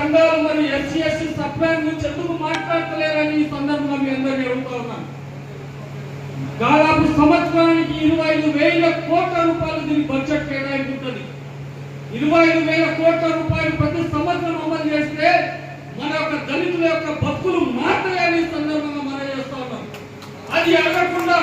సంఘాలు మరియు SC SC సప్లైన్ గురించి ఎందుకు మాట్లాడతలేరని ఈ సందర్భంగా మీ అందరికీ అడుగుతా ఉన్నాను దాదాపు సంవత్సరానికి ఇరవై ఐదు వేల కోట్ల రూపాయలు దీని బడ్జెట్ కేటాయింపు ఉంటుంది ఇరవై ఐదు వేల కోట్ల రూపాయలు ప్రతి సంవత్సరం అమలు చేస్తే మన యొక్క దళితుల యొక్క భక్తులు మాత్రమే ఈ సందర్భంగా మనం చేస్తా ఉన్నాం. అది అడగకుండా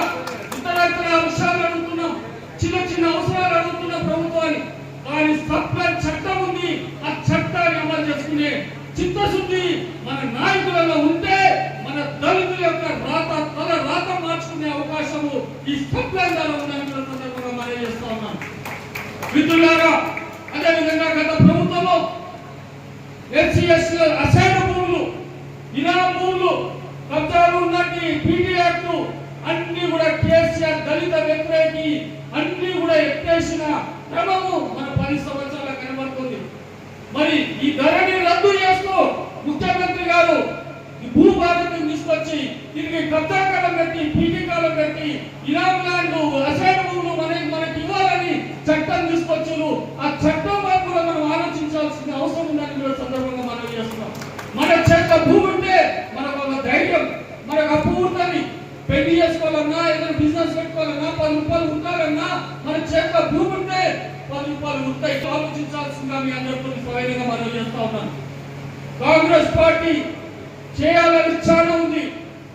ఇతర ఇతర అంశాలు అడుగుతున్నాం. చిన్న చిన్న అవసరాలు అడుగుతున్నాం ప్రభుత్వాన్ని కానీ సప్లై చట్టం ఉంది ఆ చట్టాన్ని అమలు చేసుకునే చిత్తశుద్ధి మన నాయకులలో ఉంటే మన దళితుల యొక్క రాత తల రాత మార్చుకునే అవకాశము ఈ సప్లై మనం చేస్తా ఉన్నాం? మిత్రులారా అదేవిధంగా గత ప్రభుత్వంలో ఎస్సీఎస్ అసైన్ భూములు ఇనాం భూములు కబ్జాలు ఉన్నట్టు అన్ని కూడా కేసీఆర్ దళిత వ్యతిరేకి అన్ని కూడా ఎత్తేసిన క్రమము మన పది సంవత్సరాల కనబడుతుంది. మరి ఈ ధరని రద్దు చేస్తూ ముఖ్యమంత్రి గారు ఈ భూ బాధ్యతను తీసుకొచ్చి తిరిగి కబ్జా కాలం ఇరాన్ ల్యాండ్ అసైన్ భూములు మనకి మనకి ఇవ్వాలని చట్టం తీసుకొచ్చారు ఆ చట్టం వైపు కూడా మనం ఆలోచించాల్సిన అవసరం ఉందని కూడా సందర్భంగా మనం చేస్తున్నాం. మన చెక్క భూమి ఉంటే మనకు ఒక ధైర్యం మనకు అప్పు ఉంటుంది పెళ్ళి చేసుకోవాలన్నా ఏదైనా బిజినెస్ పెట్టుకోవాలన్నా పది రూపాయలు ఉండాలన్నా మన చేత భూమి ఉంటే పది రూపాయలు ఉంటాయి ఆలోచించాల్సిందిగా మీ అందరితో స్వయంగా మనం చేస్తా ఉన్నాను. కాంగ్రెస్ పార్టీ చేయాలని చాలా ఉంది.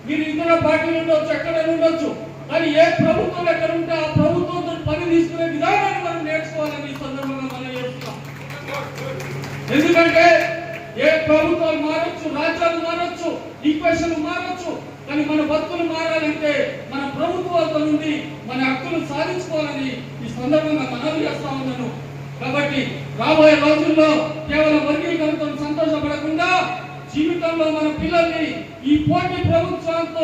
మీరు ఇతర పార్టీలు ఉండొచ్చు ఎక్కడ ఉండొచ్చు కానీ ఏ ప్రభుత్వం ఎక్కడ ఉంటే ఆ ప్రభుత్వంతో పని తీసుకునే విధానాన్ని మనం నేర్చుకోవాలని ఈ సందర్భంగా మనం చేస్తున్నాం. ఎందుకంటే ఏ ప్రభుత్వాలు మారొచ్చు రాజ్యాలు మారొచ్చు ఈక్వేషన్లు మారొచ్చు కానీ మన బతుకులు మారాలంటే మన ప్రభుత్వాలతో నుండి మన హక్కులు సాధించుకోవాలని ఈ సందర్భంగా మనవి చేస్తా ఉన్నాను. కాబట్టి రాబోయే రోజుల్లో కేవలం వర్గీకరణతో సంతోషపడకుండా జీవితంలో మన పిల్లల్ని ఈ పోటీ ప్రభుత్వంతో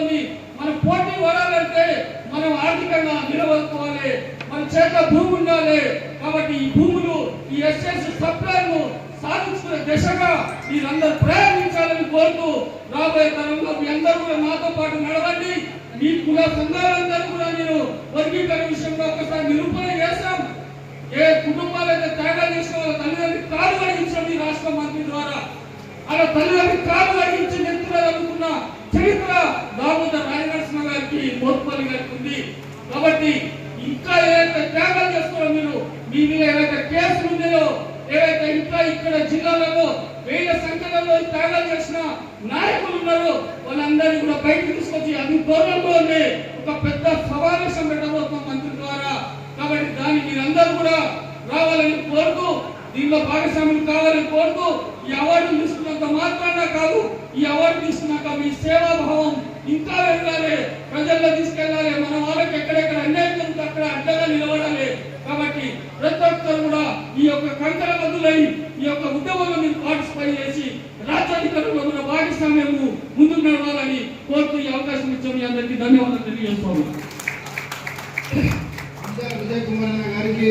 మన పోటీ వరాలంటే మనం ఆర్థికంగా నిలబడుకోవాలి. మన చేత భూమి ఉండాలి. కాబట్టి ఈ భూములు ఈ ఎస్ఎస్ సప్లాను సాధించుకునే దిశగా మీరందరూ ప్రయాణించాలని కోరుతూ రాబోయే తరంలో మీ అందరూ కూడా మాతో పాటు నడవండి. మీ కుల సంఘాలందరూ కూడా నేను వర్గీకరణ విషయంలో ఒకసారి నిరూపణ చేశాం. ఏ కుటుంబాలైతే అయితే త్యాగాలు చేసిన తల్లిదండ్రులు కాలు అడిగించాం ఈ రాష్ట్ర మంత్రి ద్వారా అలా తల్లిదండ్రులు కాలు అడిగించి నెత్తులు అనుకున్న చరిత్ర దామోదర్ రాయనరసింహ గారికి మోత్పల్లి గారికి ఉంది. కాబట్టి ఇంకా ఏదైతే త్యాగాలు చేస్తారో మీరు మీ మీద ఏవైతే కేసులు ఉన్నాయో ఏవైతే ఇంకా ఇక్కడ జిల్లాలలో వేల సంఖ్యలలో త్యాగాలు చేసిన నాయకులు ఉన్నారో వాళ్ళందరినీ కూడా బయటకు తీసుకొచ్చి అతి త్వరలోనే ఒక పెద్ద సమావేశం పెట్టబోతున్నాం మంత్రి ద్వారా. కాబట్టి దాన్ని మీరందరూ కూడా రావాలని కోరుతూ దీనిలో భాగస్వామ్యం కావాలని కోరుతూ ఈ అవార్డు తీసుకున్నంత మాత్రాన కాదు ఈ అవార్డు తీసుకున్నాక మీ సేవాభావం ఇంకా వెళ్ళాలి ప్రజల్లో తీసుకెళ్ళాలి మన వాళ్ళకి ఎక్కడెక్కడ అన్యాయం జరుగుతుందో అక్కడ అడ్డగా నిలబడాలి. కాబట్టి ప్రతి ఒక్కరు కూడా ఈ యొక్క కంకర బదులై ఈ యొక్క ఉద్యమంలో మీరు పార్టిసిపేట్ చేసి రాజ్యాధికారులు మన భాగస్వామ్యము ముందుకు నడవాలని కోరుతూ ఈ అవకాశం ఇచ్చాం మీ అందరికీ ధన్యవాదాలు తెలియజేస్తాము విజయ్ కుమార్ గారికి